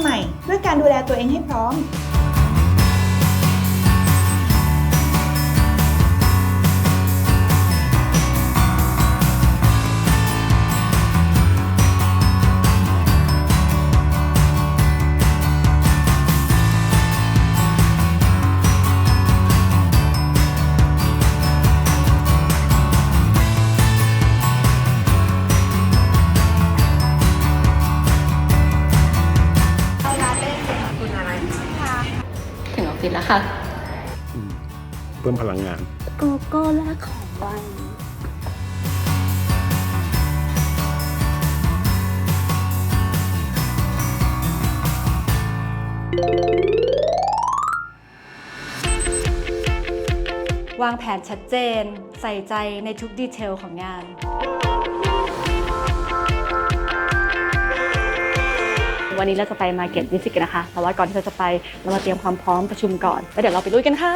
ใหม่ด้วยการดูแลตัวเองให้พร้อม ถึงออฟฟิศแล้วค่ะ เพิ่มพลังงาน โกโก้แรกของวันวางแผนชัดเจน ใส่ใจในทุกดีเทลของงาน วันนี้เราจะไปมาเก็ตวิสิกนะคะ แต่ว่าก่อนที่เราจะไปเรามาเตรียมความพร้อมประชุมก่อนแล้วเดี๋ยวเราไปลุยกันค่ะ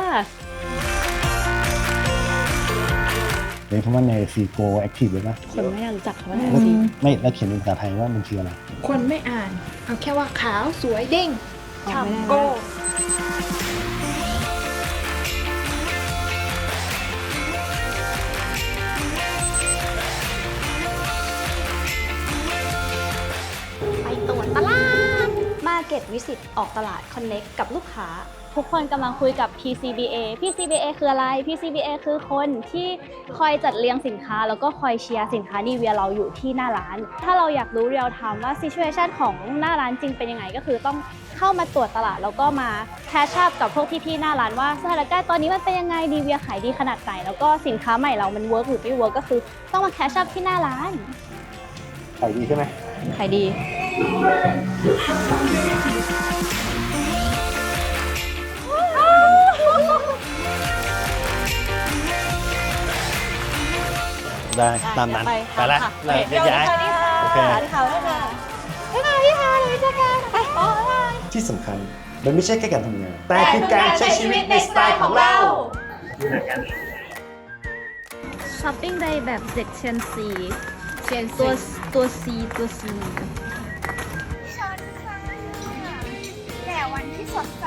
เรียกคำว่า NAC Go Active เลยนะคนไม่น่ารู้จักเขาว่าแล้วจริงไม่แล้วเขียนเป็นภาษาไทยว่ามันคืออะไร คนไม่อ่าน เอาแค่ว่าขาวสวยเด้งไม่ได้ฉ่ำนะโก้ไปตรวจตลาด มาเก็ตวิสิตออกตลาดคอนเน็กกับลูกค้า ทุกคนกำลังคุยกับ PCBA PCBA คืออะไร PCBA คือคนที่คอยจัดเรียงสินค้า แล้วก็คอยเชียร์สินค้านีเวียเราอยู่ที่หน้าร้าน ถ้าเราอยากรู้เรียลไทม์ว่า situation ของหน้าร้านจริงเป็นยังไง ก็คือต้องเข้ามาตรวจตลาด แล้วก็มาแคชชัพกับพวกพี่ๆหน้าร้านว่าสถานการณ์ตอนนี้มันเป็นยังไงนีเวียขายดีขนาดไหนแล้วก็สินค้าใหม่เรามันเวิร์กหรือไม่เวิร์กก็คือต้องมาแคชชัพที่หน้าร้านขายดีใช่ไหม ขายดี ได้ตามนั้นไปไปละค่ะเลยเดี๋ยวย้ายสวัสดีค่ะโอเคสวัสดีค่ะบ๊ายบายบ๊ายบายพี่ค่ะเดี๋ยวเจอกันไปอ๋อบ๊ายบายที่สำคัญมันไม่ใช่แค่การทำงาน แต่คือการใช้ชีวิตในสไตล์ของเราช้อปปิ้งได้แบบเด็กเชนซี เชียนตัวตัว C ตัว C ชนค่ะแต่วันที่สดใส